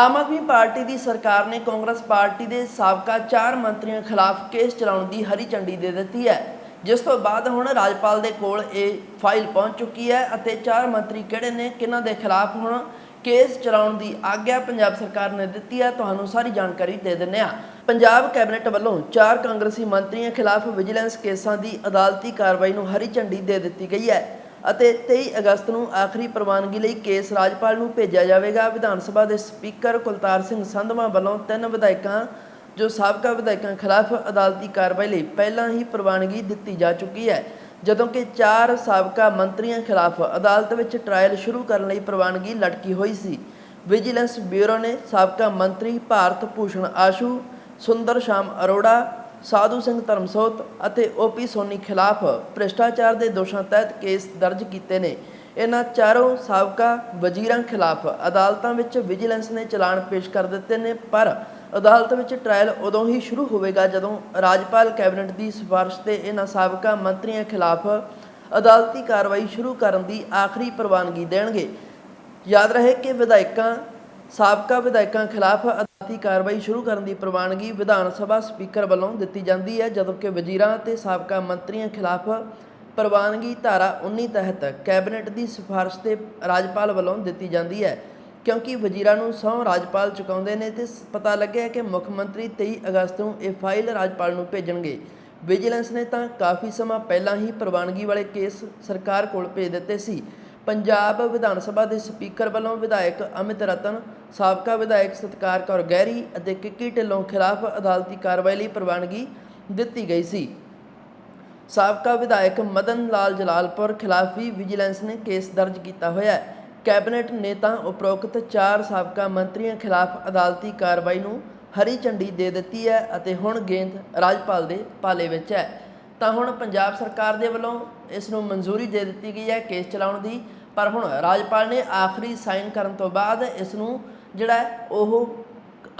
Aam Aadmi party ਦੀ ਸਰਕਾਰ ਨੇ Congress party ਦੇ ਸਾਬਕਾ ਚਾਰ ਮੰਤਰੀਆਂ ਖਿਲਾਫ ਕੇਸ ਚਲਾਉਣ ਦੀ ਹਰੀ ਝੰਡੀ ਦੇ ਦਿੱਤੀ ਹੈ। ਜਿਸ ਤੋਂ ਬਾਅਦ ਹੁਣ ਰਾਜਪਾਲ ਦੇ ਕੋਲ ਇਹ ਫਾਈਲ ਪਹੁੰਚ ਚੁੱਕੀ ਹੈ ਅਤੇ ਚਾਰ ਮੰਤਰੀ ਕਿਹੜੇ ਨੇ, ਕਿਹਨਾਂ ਦੇ ਖਿਲਾਫ ਹੁਣ ਕੇਸ ਚਲਾਉਣ ਦੀ ਆਗਿਆ ਪੰਜਾਬ ਸਰਕਾਰ ਨੇ ਦਿੱਤੀ ਹੈ, ਤੁਹਾਨੂੰ ਸਾਰੀ ਜਾਣਕਾਰੀ ਦੇ ਦਿੰਦੇ ਹਾਂ। ਪੰਜਾਬ ਕੈਬਨਿਟ ਵੱਲੋਂ ਚਾਰ ਕਾਂਗਰਸੀ ਮੰਤਰੀਆਂ ਖਿਲਾਫ ਵਿਜੀਲੈਂਸ ਕੇਸਾਂ ਦੀ ਅਦਾਲਤੀ ਕਾਰਵਾਈ ਨੂੰ ਹਰੀ ਝੰਡੀ ਦੇ ਦਿੱਤੀ ਗਈ ਹੈ। ਅਤੇ 23 ਅਗਸਤ ਨੂੰ ਆਖਰੀ ਪ੍ਰਵਾਨਗੀ ਲਈ ਕੇਸ ਰਾਜਪਾਲ ਨੂੰ ਭੇਜਿਆ ਜਾਵੇਗਾ। ਵਿਧਾਨ ਸਭਾ ਦੇ ਸਪੀਕਰ ਕੁਲਤਾਰ ਸਿੰਘ ਸੰਧਵਾ ਵੱਲੋਂ ਤਿੰਨ ਵਿਧਾਇਕਾਂ, ਜੋ ਸਾਬਕਾ ਵਿਧਾਇਕਾਂ ਖਿਲਾਫ ਅਦਾਲਤੀ ਕਾਰਵਾਈ ਲਈ ਪਹਿਲਾਂ ਹੀ ਪ੍ਰਵਾਨਗੀ ਦਿੱਤੀ ਜਾ ਚੁੱਕੀ ਹੈ। ਜਦੋਂ ਕਿ ਚਾਰ ਸਾਬਕਾ ਮੰਤਰੀਆਂ ਖਿਲਾਫ ਅਦਾਲਤ ਵਿੱਚ ਟ੍ਰਾਇਲ ਸ਼ੁਰੂ ਕਰਨ ਲਈ ਪ੍ਰਵਾਨਗੀ ਲਟਕੀ ਹੋਈ ਸੀ। ਵਿਜੀਲੈਂਸ ਬਿਊਰੋ ਨੇ ਸਾਬਕਾ ਮੰਤਰੀ ਭਾਰਤ ਭੂਸ਼ਣ ਆਸ਼ੂ, ਸੁੰਦਰ ਸ਼ਾਮ ਅਰੋੜਾ ਸਾਧੂ ਸਿੰਘ ਧਰਮਸੋਤ ਅਤੇ ਓਪੀ ਸੋਨੀ ਖਿਲਾਫ ਭ੍ਰਿਸ਼ਟਾਚਾਰ ਦੇ ਦੋਸ਼ਾਂ ਤਹਿਤ ਕੇਸ ਦਰਜ ਕੀਤੇ ਨੇ। ਇਹਨਾਂ ਚਾਰੋਂ ਸਾਬਕਾ ਵਜ਼ੀਰਾਂ ਖਿਲਾਫ ਅਦਾਲਤਾਂ ਵਿੱਚ ਵਿਜੀਲੈਂਸ ਨੇ ਚਲਾਨ ਪੇਸ਼ ਕਰ ਦਿੱਤੇ ਨੇ, ਪਰ ਅਦਾਲਤ ਵਿੱਚ ਟ੍ਰਾਇਲ ਉਦੋਂ ਹੀ ਸ਼ੁਰੂ ਹੋਵੇਗਾ ਜਦੋਂ ਰਾਜਪਾਲ ਕੈਬਨਿਟ ਦੀ ਸਿਫਾਰਿਸ਼ ਤੇ ਇਹਨਾਂ ਸਾਬਕਾ ਮੰਤਰੀਆਂ ਖਿਲਾਫ ਅਦਾਲਤੀ ਕਾਰਵਾਈ ਸ਼ੁਰੂ ਕਰਨ ਦੀ ਆਖਰੀ ਪ੍ਰਵਾਨਗੀ ਦੇਣਗੇ। ਯਾਦ ਰਹੇ ਕਿ ਵਿਧਾਇਕਾਂ, ਸਾਬਕਾ ਵਿਧਾਇਕਾਂ ਖਿਲਾਫ ਅਦਾਲਤੀ ਕਾਰਵਾਈ ਸ਼ੁਰੂ ਕਰਨ ਦੀ ਪ੍ਰਵਾਨਗੀ ਵਿਧਾਨ ਸਭਾ ਸਪੀਕਰ ਵੱਲੋਂ ਦਿੱਤੀ ਜਾਂਦੀ ਹੈ, ਜਦੋਂ ਕਿ ਵਜ਼ੀਰਾਂ ਅਤੇ ਸਾਬਕਾ ਮੰਤਰੀਆਂ ਖਿਲਾਫ ਪ੍ਰਵਾਨਗੀ ਧਾਰਾ 19 ਤਹਿਤ ਕੈਬਨਿਟ ਦੀ ਸਿਫਾਰਿਸ਼ ਤੇ ਰਾਜਪਾਲ ਵੱਲੋਂ ਦਿੱਤੀ ਜਾਂਦੀ ਹੈ। ਕਿਉਂਕਿ ਵਜ਼ੀਰਾਂ ਨੂੰ ਸਹੁੰ ਰਾਜਪਾਲ ਚੁਕਾਉਂਦੇ ਨੇ ਤੇ ਪਤਾ ਲੱਗਿਆ ਕਿ ਮੁੱਖ ਮੰਤਰੀ 23 ਅਗਸਤ ਨੂੰ ਇਹ ਫਾਈਲ ਰਾਜਪਾਲ ਨੂੰ ਭੇਜਣਗੇ। ਵਿਜੀਲੈਂਸ ਨੇ ਤਾਂ ਕਾਫੀ ਸਮਾਂ ਪਹਿਲਾਂ ਹੀ ਪ੍ਰਵਾਨਗੀ ਵਾਲੇ ਕੇਸ ਸਰਕਾਰ ਕੋਲ ਭੇਜ ਦਿੱਤੇ ਸੀ। ਪੰਜਾਬ ਵਿਧਾਨ ਸਭਾ ਦੇ ਸਪੀਕਰ ਵੱਲੋਂ ਵਿਧਾਇਕ ਅਮਿਤ ਰਤਨ, ਸਾਬਕਾ ਵਿਧਾਇਕ ਸਤਕਾਰ ਕੌਰ ਗਹਿਰੀ ਅਤੇ ਕਿੱਕੀ ਢਿੱਲੋਂ ਖਿਲਾਫ ਅਦਾਲਤੀ ਕਾਰਵਾਈ ਲਈ ਪ੍ਰਵਾਨਗੀ ਦਿੱਤੀ ਗਈ ਸੀ। ਸਾਬਕਾ ਵਿਧਾਇਕ ਮਦਨ ਲਾਲ ਜਲਾਲਪੁਰ ਖਿਲਾਫ ਵੀ ਵਿਜੀਲੈਂਸ ਨੇ ਕੇਸ ਦਰਜ ਕੀਤਾ ਹੋਇਆ ਹੈ। ਕੈਬਨਿਟ ਨੇ ਤਾਂ ਉਪਰੋਕਤ ਚਾਰ ਸਾਬਕਾ ਮੰਤਰੀਆਂ ਖਿਲਾਫ ਅਦਾਲਤੀ ਕਾਰਵਾਈ ਨੂੰ ਹਰੀ ਝੰਡੀ ਦੇ ਦਿੱਤੀ ਹੈ ਅਤੇ ਹੁਣ ਗੇਂਦ ਰਾਜਪਾਲ ਦੇ ਪਾਲੇ ਵਿੱਚ ਹੈ। ਤਾਂ ਹੁਣ ਪੰਜਾਬ ਸਰਕਾਰ ਦੇ ਵੱਲੋਂ ਇਸ ਨੂੰ ਮਨਜ਼ੂਰੀ ਦੇ ਦਿੱਤੀ ਗਈ ਹੈ ਕੇਸ ਚਲਾਉਣ ਦੀ। ਪਰ ਹੁਣ ਰਾਜਪਾਲ ਨੇ ਆਖਰੀ ਸਾਈਨ ਕਰਨ ਤੋਂ ਬਾਅਦ ਇਸ ਨੂੰ ਜਿਹੜਾ ਉਹ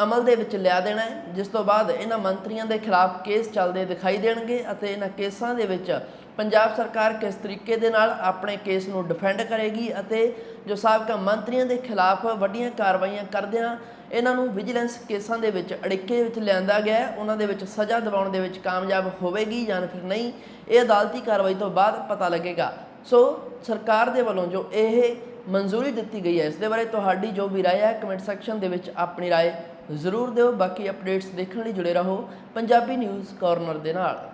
ਅਮਲ ਦੇ ਵਿੱਚ ਲਿਆ ਦੇਣਾ ਹੈ, ਜਿਸ ਤੋਂ ਬਾਅਦ ਇਹਨਾਂ ਮੰਤਰੀਆਂ ਦੇ ਖਿਲਾਫ ਕੇਸ ਚੱਲਦੇ ਦਿਖਾਈ ਦੇਣਗੇ ਅਤੇ ਇਹਨਾਂ ਕੇਸਾਂ ਦੇ ਵਿੱਚ ਪੰਜਾਬ ਸਰਕਾਰ ਕਿਸ ਤਰੀਕੇ ਦੇ ਨਾਲ ਆਪਣੇ ਕੇਸ ਨੂੰ ਡਿਫੈਂਡ ਕਰੇਗੀ ਅਤੇ ਜੋ ਸਾਬਕਾ ਮੰਤਰੀਆਂ ਦੇ ਖਿਲਾਫ ਵੱਡੀਆਂ ਕਾਰਵਾਈਆਂ ਕਰਦਿਆਂ ਇਹਨਾਂ ਨੂੰ ਵਿਜੀਲੈਂਸ ਕੇਸਾਂ ਦੇ ਵਿੱਚ ਅੜਿੱਕੇ ਵਿੱਚ ਲਿਆਂਦਾ ਗਿਆ ਉਹਨਾਂ ਦੇ ਵਿੱਚ ਸਜ਼ਾ ਦਿਵਾਉਣ ਦੇ ਵਿੱਚ ਕਾਮਯਾਬ ਹੋਵੇਗੀ ਜਾਂ ਫਿਰ ਨਹੀਂ, ਇਹ ਅਦਾਲਤੀ ਕਾਰਵਾਈ ਤੋਂ ਬਾਅਦ ਪਤਾ ਲੱਗੇਗਾ। ਸੋ ਸਰਕਾਰ ਦੇ ਵੱਲੋਂ ਜੋ ਇਹ ਮਨਜ਼ੂਰੀ ਦਿੱਤੀ ਗਈ ਹੈ, ਇਸ ਦੇ ਬਾਰੇ ਤੁਹਾਡੀ ਜੋ ਵੀ ਰਾਏ ਹੈ, ਕਮੈਂਟ ਸੈਕਸ਼ਨ ਦੇ ਵਿੱਚ ਆਪਣੀ ਰਾਏ ਜ਼ਰੂਰ ਦਿਓ। ਬਾਕੀ ਅਪਡੇਟਸ ਦੇਖਣ ਲਈ ਜੁੜੇ ਰਹੋ ਪੰਜਾਬੀ ਨਿਊਜ਼ ਕਾਰਨਰ ਦੇ ਨਾਲ।